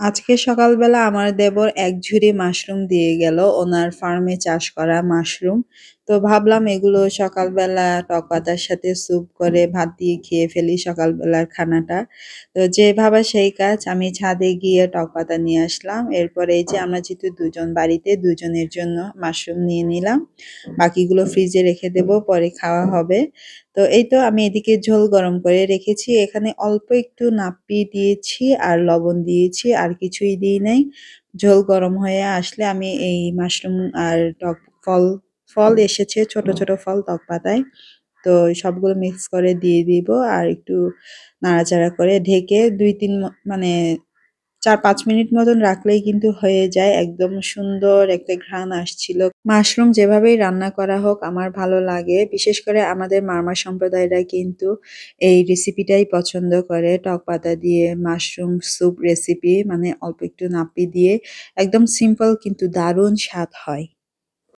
আজকে সকালবেলা আমার দেবর এক ঝুড়ি মাশরুম দিয়ে গেল। ওনার ফার্মে চাষ করা মাশরুম। তো ভাবলাম এগুলো সকালবেলা টক পাতার সাথে স্যুপ করে ভাত দিয়ে খেয়ে ফেলি সকালবেলার খানাটা। তো যে ভাবা সেই কাজ, আমি ছাদে গিয়ে টক পাতা নিয়ে আসলাম। এরপরে এই যে আমরা যেহেতু দুজন বাড়িতে, দুজনের জন্য মাশরুম নিয়ে নিলাম। বাকিগুলো ফ্রিজে রেখে দেব, পরে খাওয়া হবে। তো এই তো আমি এদিকে ঝোল গরম করে রেখেছি। এখানে অল্প একটু নাপ্পি দিয়েছি আর লবণ দিয়েছি, আর কিছুই দিই নাই। ঝোল গরম হয়ে আসলে আমি এই মাশরুম আর টক ফল ফল এসেছে, ছোট ছোট ফল টক পাতায় তো সবগুলো মিক্স করে দিয়ে দিব আর একটু নাড়াচাড়া করে ঢেকে দুই তিন মানে চার পাঁচ মিনিট মতন রাখলেই কিন্তু হয়ে যায়। একদম সুন্দর একটা ঘ্রাণ আসছিল। মাশরুম যেভাবেই রান্না করা হোক আমার ভালো লাগে। বিশেষ করে আমাদের মারমা সম্প্রদায়রা কিন্তু এই রেসিপিটাই পছন্দ করে। টক পাতা দিয়ে মাশরুম স্যুপ রেসিপি মানে অল্প একটু নাপ্পি দিয়ে। একদম সিম্পল কিন্তু দারুণ স্বাদ হয়।